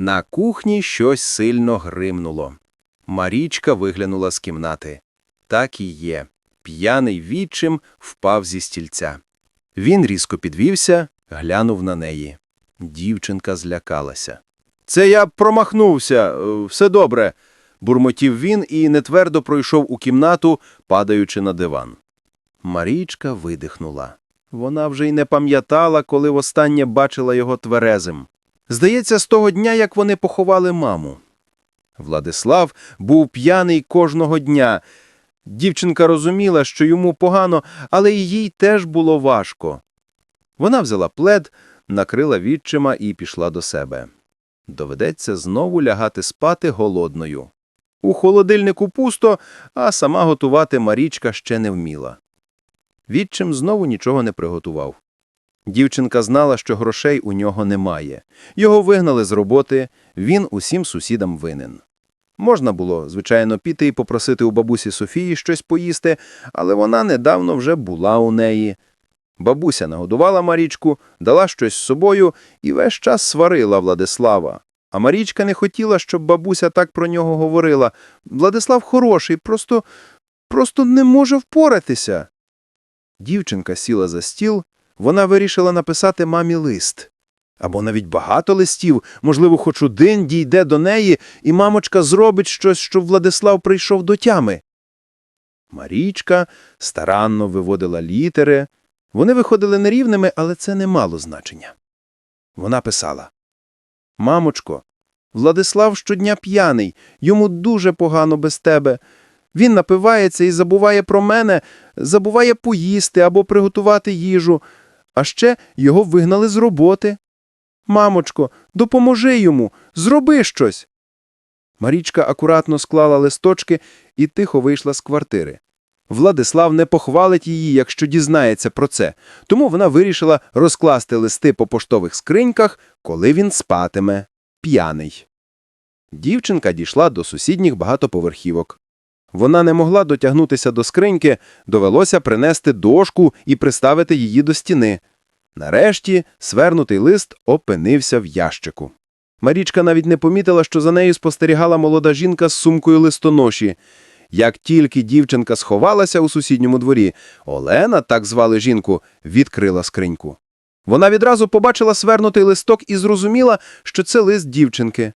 На кухні щось сильно гримнуло. Марічка виглянула з кімнати. Так і є. П'яний відчим впав зі стільця. Він різко підвівся, глянув на неї. Дівчинка злякалася. Це я промахнувся, все добре, бурмотів він і нетвердо пройшов у кімнату, падаючи на диван. Марічка видихнула. Вона вже й не пам'ятала, коли востаннє бачила його тверезим. Здається, з того дня, як вони поховали маму. Владислав був п'яний кожного дня. Дівчинка розуміла, що йому погано, але і їй теж було важко. Вона взяла плед, накрила відчима і пішла до себе. Доведеться знову лягати спати голодною. У холодильнику пусто, а сама готувати Марічка ще не вміла. Відчим знову нічого не приготував. Дівчинка знала, що грошей у нього немає. Його вигнали з роботи, він усім сусідам винен. Можна було, звичайно, піти і попросити у бабусі Софії щось поїсти, але вона недавно вже була у неї. Бабуся нагодувала Марічку, дала щось з собою і весь час сварила Владислава. А Марічка не хотіла, щоб бабуся так про нього говорила. Владислав хороший, просто, просто не може впоратися. Дівчинка сіла за стіл, вона вирішила написати мамі лист. Або навіть багато листів, можливо, хоч один дійде до неї, і мамочка зробить щось, щоб Владислав прийшов до тями. Марічка старанно виводила літери. Вони виходили нерівними, але це не мало значення. Вона писала Мамочко, Владислав щодня п'яний, йому дуже погано без тебе. Він напивається і забуває про мене, забуває поїсти або приготувати їжу, а ще його вигнали з роботи. Мамочко, допоможи йому, зроби щось. Марічка акуратно склала листочки і тихо вийшла з квартири. Владислав не похвалить її, якщо дізнається про це, тому вона вирішила розкласти листи по поштових скриньках, коли він спатиме п'яний. Дівчинка дійшла до сусідніх багатоповерхівок. Вона не могла дотягнутися до скриньки, довелося принести дошку і приставити її до стіни. Нарешті свернутий лист опинився в ящику. Марічка навіть не помітила, що за нею спостерігала молода жінка з сумкою листоноші. Як тільки дівчинка сховалася у сусідньому дворі, Олена, так звали жінку, відкрила скриньку. Вона відразу побачила свернутий листок і зрозуміла, що це лист дівчинки.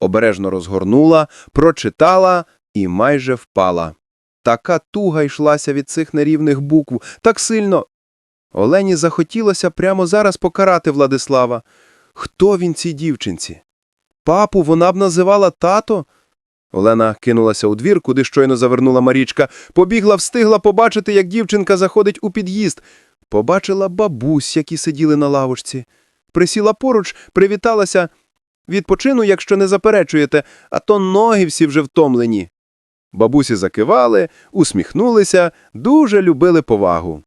Обережно розгорнула, прочитала і майже впала. Така туга йшлася від цих нерівних букв, так сильно. Олені захотілося прямо зараз покарати Владислава. Хто він цій дівчинці? Папу вона б називала тато? Олена кинулася у двір, куди щойно завернула Марічка, побігла, встигла побачити, як дівчинка заходить у під'їзд. Побачила бабусь, які сиділи на лавочці. Присіла поруч, привіталася. Відпочину, якщо не заперечуєте, а то ноги всі вже втомлені. Бабусі закивали, усміхнулися, дуже любили повагу.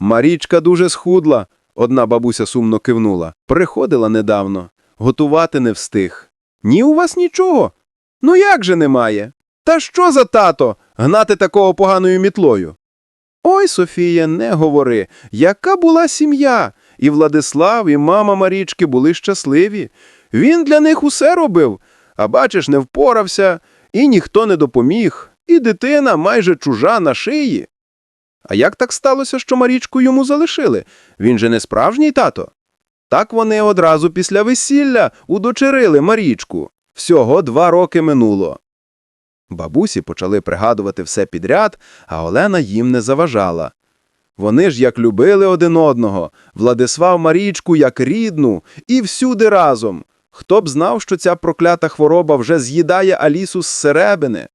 Марічка дуже схудла, одна бабуся сумно кивнула. Приходила недавно. Готувати не встиг. Ні у вас нічого. Ну як же немає? Та що за тато гнати такого поганою мітлою? Ой, Софія, не говори, яка була сім'я. І Владислав, і мама Марічки були щасливі. Він для них усе робив, а бачиш, не впорався, і ніхто не допоміг, і дитина майже чужа на шиї. А як так сталося, що Марічку йому залишили? Він же не справжній тато. Так вони одразу після весілля удочерили Марічку. Всього два роки минуло. Бабусі почали пригадувати все підряд, а Олена їм не заважала. Вони ж як любили один одного, Владислав Марічку як рідну, і всюди разом. Хто б знав, що ця проклята хвороба вже з'їдає Алісу з серебини.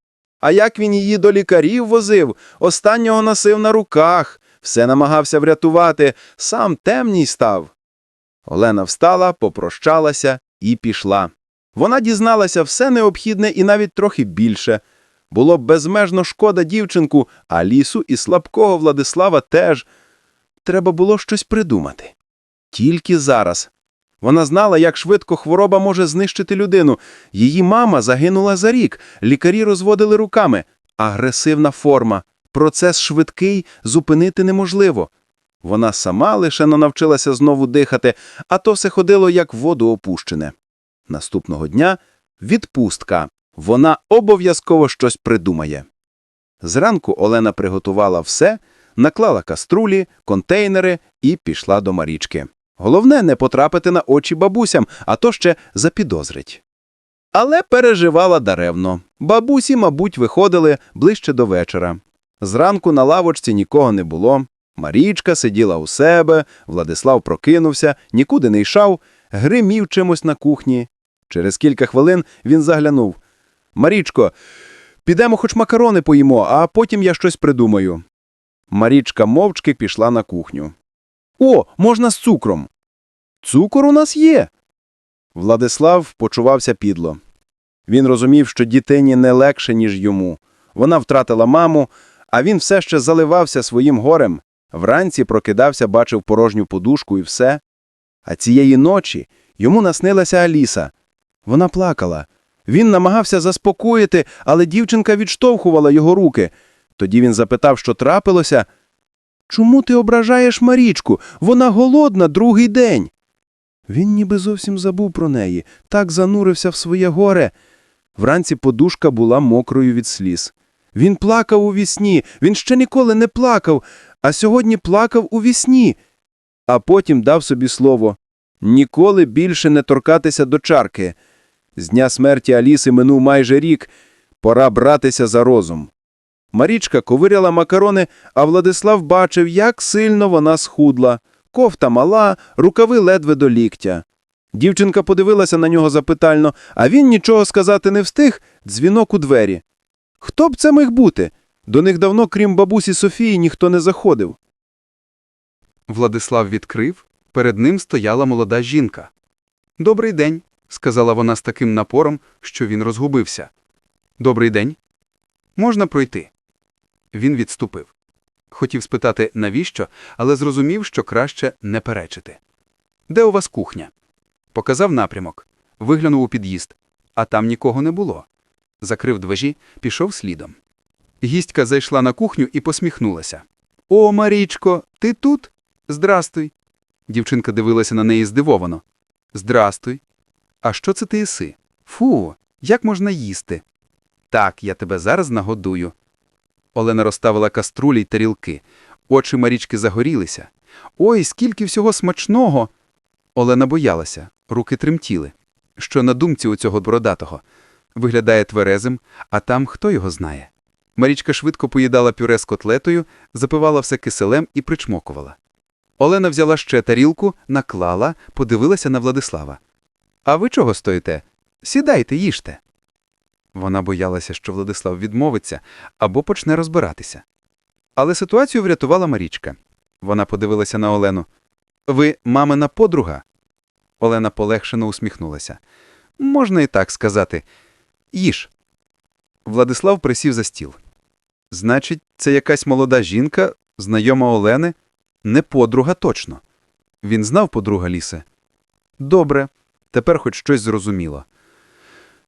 А як він її до лікарів возив, останнього носив на руках, все намагався врятувати, сам темній став. Олена встала, попрощалася і пішла. Вона дізналася все необхідне і навіть трохи більше. Було б безмежно шкода дівчинку, а лісу і слабкого Владислава теж. Треба було щось придумати. Тільки зараз. Вона знала, як швидко хвороба може знищити людину. Її мама загинула за рік, лікарі розводили руками. Агресивна форма. Процес швидкий, зупинити неможливо. Вона сама лише навчилася знову дихати, а то все ходило, як в воду опущене. Наступного дня – відпустка. Вона обов'язково щось придумає. Зранку Олена приготувала все, наклала каструлі, контейнери і пішла до Марічки. Головне не потрапити на очі бабусям, а то ще запідозрить. Але переживала даремно. Бабусі, мабуть, виходили ближче до вечора. Зранку на лавочці нікого не було. Марічка сиділа у себе, Владислав прокинувся, нікуди не йшов, гримів чимось на кухні. Через кілька хвилин він заглянув. Марічко, підемо хоч макарони поїмо, а потім я щось придумаю. Марічка мовчки пішла на кухню. О, можна з цукром. Цукор у нас є. Владислав почувався підло. Він розумів, що дітині не легше, ніж йому. Вона втратила маму, а він все ще заливався своїм горем. Вранці прокидався, бачив порожню подушку і все. А цієї ночі йому наснилася Аліса. Вона плакала. Він намагався заспокоїти, але дівчинка відштовхувала його руки. Тоді він запитав, що трапилося. Чому ти ображаєш Марічку? Вона голодна другий день. Він ніби зовсім забув про неї, так занурився в своє горе. Вранці подушка була мокрою від сліз. Він плакав у вісні, він ще ніколи не плакав, а сьогодні плакав у вісні. А потім дав собі слово ніколи більше не торкатися до чарки. З дня смерті Аліси минув майже рік. Пора братися за розум. Марічка ковиряла макарони, а Владислав бачив, як сильно вона схудла. Кофта мала, рукави ледве до ліктя. Дівчинка подивилася на нього запитально, а він нічого сказати не встиг, дзвінок у двері. Хто б це міг бути? До них давно, крім бабусі Софії, ніхто не заходив. Владислав відкрив, перед ним стояла молода жінка. «Добрий день», – сказала вона з таким напором, що він розгубився. «Добрий день. Можна пройти?» Він відступив. Хотів спитати, навіщо, але зрозумів, що краще не перечити. «Де у вас кухня?» Показав напрямок. Виглянув у під'їзд. А там нікого не було. Закрив двері, пішов слідом. Гістька зайшла на кухню і посміхнулася. О, Марічко, ти тут? Здрастуй. Дівчинка дивилася на неї здивовано. Здрастуй. А що це ти їси? Фу, як можна їсти? Так, я тебе зараз нагодую. Олена розставила каструлі й тарілки. Очі Марічки загорілися. Ой, скільки всього смачного. Олена боялася, руки тремтіли. Що на думці у цього бородатого? Виглядає тверезим, а там хто його знає. Марічка швидко поїдала пюре з котлетою, запивала все киселем і причмокувала. Олена взяла ще тарілку, наклала, подивилася на Владислава. А ви чого стоїте? Сідайте, їжте. Вона боялася, що Владислав відмовиться або почне розбиратися. Але ситуацію врятувала Марічка. Вона подивилася на Олену. Ви мамина подруга? Олена полегшено усміхнулася. Можна і так сказати. Їж. Владислав присів за стіл. Значить, це якась молода жінка, знайома Олени, не подруга точно. Він знав подруга Ліси. Добре, тепер хоч щось зрозуміло.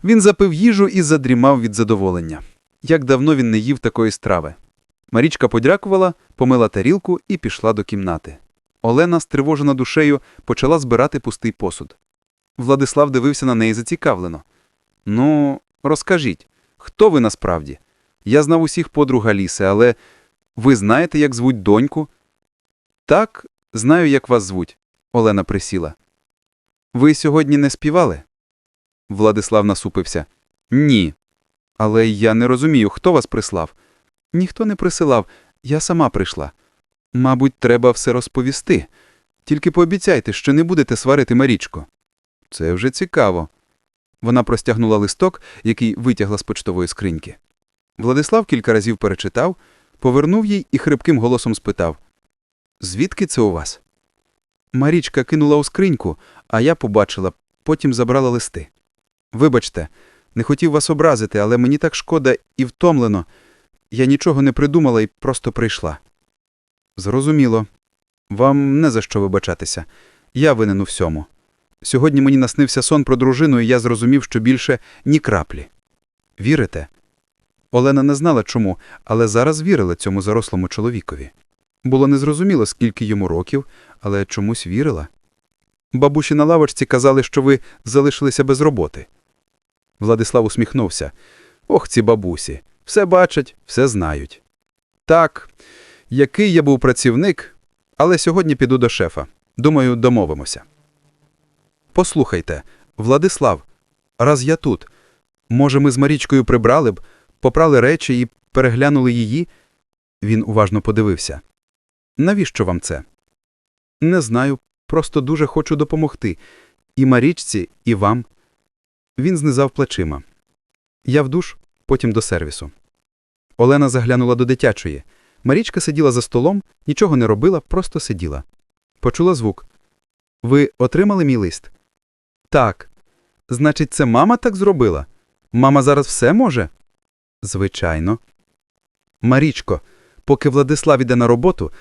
Він запив їжу і задрімав від задоволення. Як давно він не їв такої страви. Марічка подякувала, помила тарілку і пішла до кімнати. Олена, стривожена душею, почала збирати пустий посуд. Владислав дивився на неї зацікавлено. Ну, розкажіть, хто ви насправді? Я знав усіх подруг Аліси, але ви знаєте, як звуть доньку? Так, знаю, як вас звуть. Олена присіла. Ви сьогодні не співали? Владислав насупився. Ні. Але я не розумію, хто вас прислав. Ніхто не присилав, я сама прийшла. Мабуть, треба все розповісти. Тільки пообіцяйте, що не будете сварити Марічко. Це вже цікаво. Вона простягнула листок, який витягла з почтової скриньки. Владислав кілька разів перечитав, повернув їй і хрипким голосом спитав Звідки це у вас? Марічка кинула у скриньку, а я побачила, потім забрала листи. Вибачте, не хотів вас образити, але мені так шкода і втомлено. Я нічого не придумала і просто прийшла. Зрозуміло. Вам не за що вибачатися. Я винен у всьому. Сьогодні мені наснився сон про дружину, і я зрозумів, що більше ні краплі. Вірите? Олена не знала чому, але зараз вірила цьому зарослому чоловікові. Було незрозуміло, скільки йому років, але чомусь вірила. Бабусі на лавочці казали, що ви залишилися без роботи. Владислав усміхнувся. Ох, ці бабусі. Все бачать, все знають. Так, який я був працівник, але сьогодні піду до шефа. Думаю, домовимося. Послухайте, Владислав, раз я тут, може, ми з Марічкою прибрали б, попрали речі і переглянули її? Він уважно подивився. Навіщо вам це? Не знаю, просто дуже хочу допомогти. І Марічці, і вам. Він знизав плечима. Я в душ, потім до сервісу. Олена заглянула до дитячої. Марічка сиділа за столом, нічого не робила, просто сиділа. Почула звук. Ви отримали мій лист? Так. Значить, це мама так зробила? Мама зараз все може? Звичайно. Марічко, поки Владислав іде на роботу,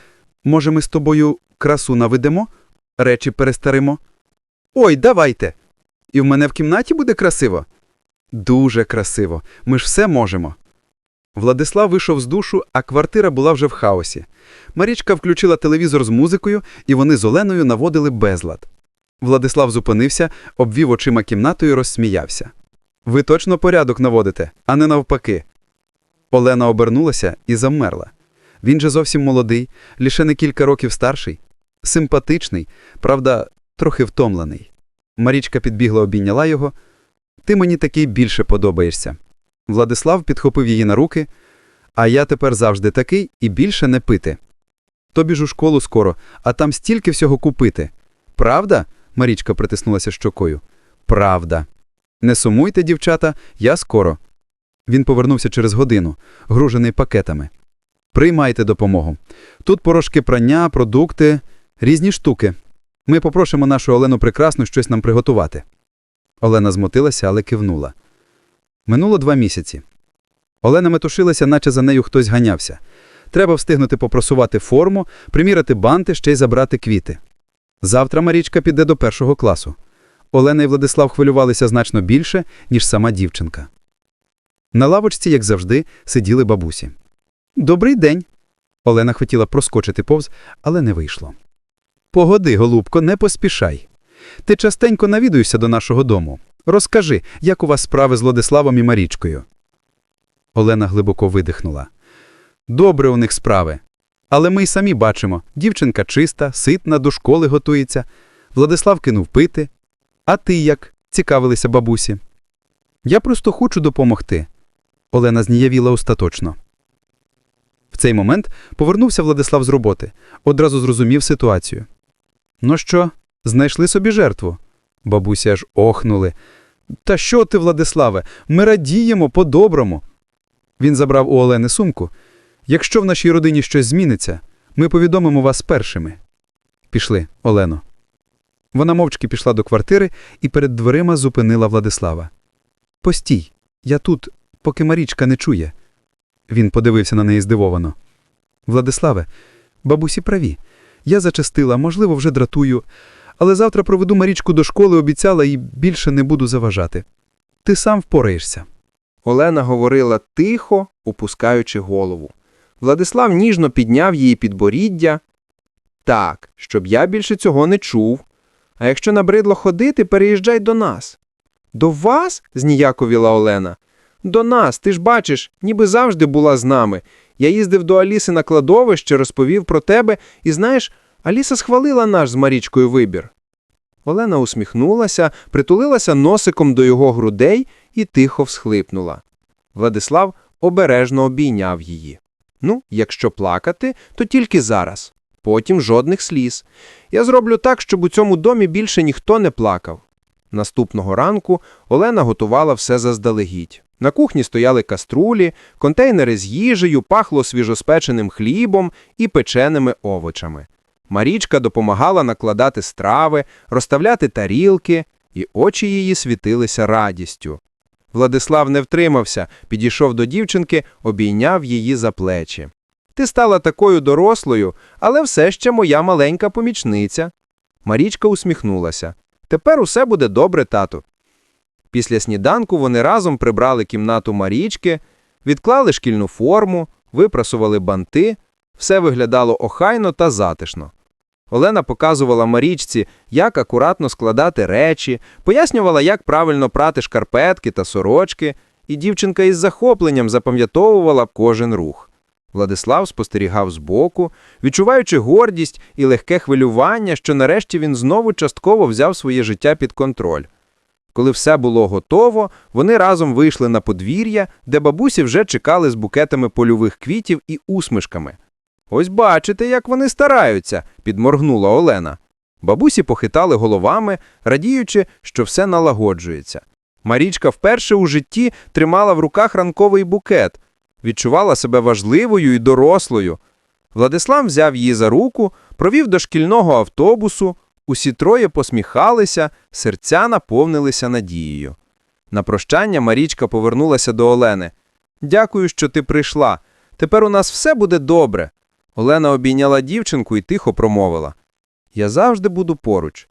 може, ми з тобою красу наведемо, речі перестаримо? Ой, давайте. І в мене в кімнаті буде красиво? Дуже красиво. Ми ж все можемо. Владислав вийшов з душу, а квартира була вже в хаосі. Марічка включила телевізор з музикою, і вони з Оленою наводили безлад. Владислав зупинився, обвів очима кімнату і розсміявся. Ви точно порядок наводите, а не навпаки. Олена обернулася і замерла. Він же зовсім молодий, лише не кілька років старший, симпатичний, правда, трохи втомлений. Марічка підбігла, обійняла його. Ти мені такий більше подобаєшся. Владислав підхопив її на руки. А я тепер завжди такий і більше не пити. Тобі ж у школу скоро, а там стільки всього купити. Правда? Марічка притиснулася щокою. Правда. Не сумуйте, дівчата, я скоро. Він повернувся через годину, гружений пакетами. Приймайте допомогу. Тут порошки прання, продукти, різні штуки. Ми попросимо нашу Олену Прекрасну щось нам приготувати. Олена змотилася, але кивнула. Минуло два місяці. Олена метушилася, наче за нею хтось ганявся. Треба встигнути попросувати форму, приміряти банти, ще й забрати квіти. Завтра Марічка піде до першого класу. Олена і Владислав хвилювалися значно більше, ніж сама дівчинка. На лавочці, як завжди, сиділи бабусі. Добрий день. Олена хотіла проскочити повз, але не вийшло. Погоди, голубко, не поспішай. Ти частенько навідуєшся до нашого дому. Розкажи, як у вас справи з Владиславом і Марічкою. Олена глибоко видихнула. Добре у них справи. Але ми й самі бачимо, дівчинка чиста, ситна, до школи готується. Владислав кинув пити. А ти як? цікавилися бабусі. Я просто хочу допомогти. Олена зніявіла остаточно. В цей момент повернувся Владислав з роботи, одразу зрозумів ситуацію. Ну що, знайшли собі жертву? Бабусі аж охнули. Та що ти, Владиславе, ми радіємо по-доброму. Він забрав у Олени сумку. Якщо в нашій родині щось зміниться, ми повідомимо вас першими. Пішли, Олено. Вона мовчки пішла до квартири і перед дверима зупинила Владислава. Постій, я тут, поки Марічка не чує. Він подивився на неї здивовано. Владиславе, бабусі праві. Я зачастила, можливо, вже дратую, але завтра проведу Марічку до школи, обіцяла і більше не буду заважати. Ти сам впораєшся. Олена говорила тихо, опускаючи голову. Владислав ніжно підняв її підборіддя. Так, щоб я більше цього не чув. А якщо набридло ходити, переїжджай до нас. До вас? зніяковіла Олена. До нас, ти ж бачиш, ніби завжди була з нами. Я їздив до Аліси на кладовище, розповів про тебе, і знаєш, Аліса схвалила наш з Марічкою вибір. Олена усміхнулася, притулилася носиком до його грудей і тихо всхлипнула. Владислав обережно обійняв її. Ну, якщо плакати, то тільки зараз. Потім жодних сліз. Я зроблю так, щоб у цьому домі більше ніхто не плакав. Наступного ранку Олена готувала все заздалегідь. На кухні стояли каструлі, контейнери з їжею, пахло свіжоспеченим хлібом і печеними овочами. Марічка допомагала накладати страви, розставляти тарілки, і очі її світилися радістю. Владислав не втримався, підійшов до дівчинки, обійняв її за плечі. Ти стала такою дорослою, але все ще моя маленька помічниця. Марічка усміхнулася. Тепер усе буде добре, тату. Після сніданку вони разом прибрали кімнату Марічки, відклали шкільну форму, випрасували банти, все виглядало охайно та затишно. Олена показувала Марічці, як акуратно складати речі, пояснювала, як правильно прати шкарпетки та сорочки, і дівчинка із захопленням запам'ятовувала кожен рух. Владислав спостерігав збоку, відчуваючи гордість і легке хвилювання, що нарешті він знову частково взяв своє життя під контроль. Коли все було готово, вони разом вийшли на подвір'я, де бабусі вже чекали з букетами польових квітів і усмішками. Ось бачите, як вони стараються, підморгнула Олена. Бабусі похитали головами, радіючи, що все налагоджується. Марічка вперше у житті тримала в руках ранковий букет, відчувала себе важливою і дорослою. Владислав взяв її за руку, провів до шкільного автобусу, усі троє посміхалися, серця наповнилися надією. На прощання Марічка повернулася до Олени. Дякую, що ти прийшла. Тепер у нас все буде добре. Олена обійняла дівчинку і тихо промовила: Я завжди буду поруч.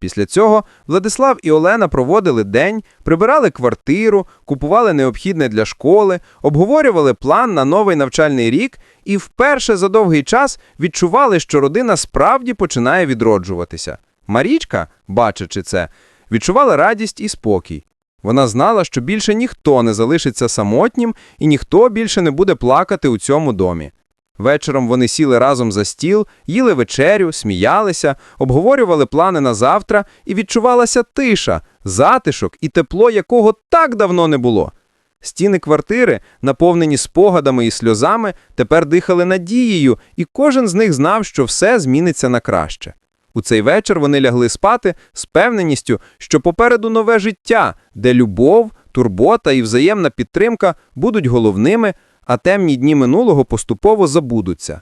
Після цього Владислав і Олена проводили день, прибирали квартиру, купували необхідне для школи, обговорювали план на новий навчальний рік і вперше за довгий час відчували, що родина справді починає відроджуватися. Марічка, бачачи це, відчувала радість і спокій. Вона знала, що більше ніхто не залишиться самотнім і ніхто більше не буде плакати у цьому домі. Вечором вони сіли разом за стіл, їли вечерю, сміялися, обговорювали плани на завтра, і відчувалася тиша, затишок і тепло, якого так давно не було. Стіни квартири, наповнені спогадами і сльозами, тепер дихали надією, і кожен з них знав, що все зміниться на краще. У цей вечір вони лягли спати з певненістю, що попереду нове життя, де любов, турбота і взаємна підтримка будуть головними, а темні дні минулого поступово забудуться.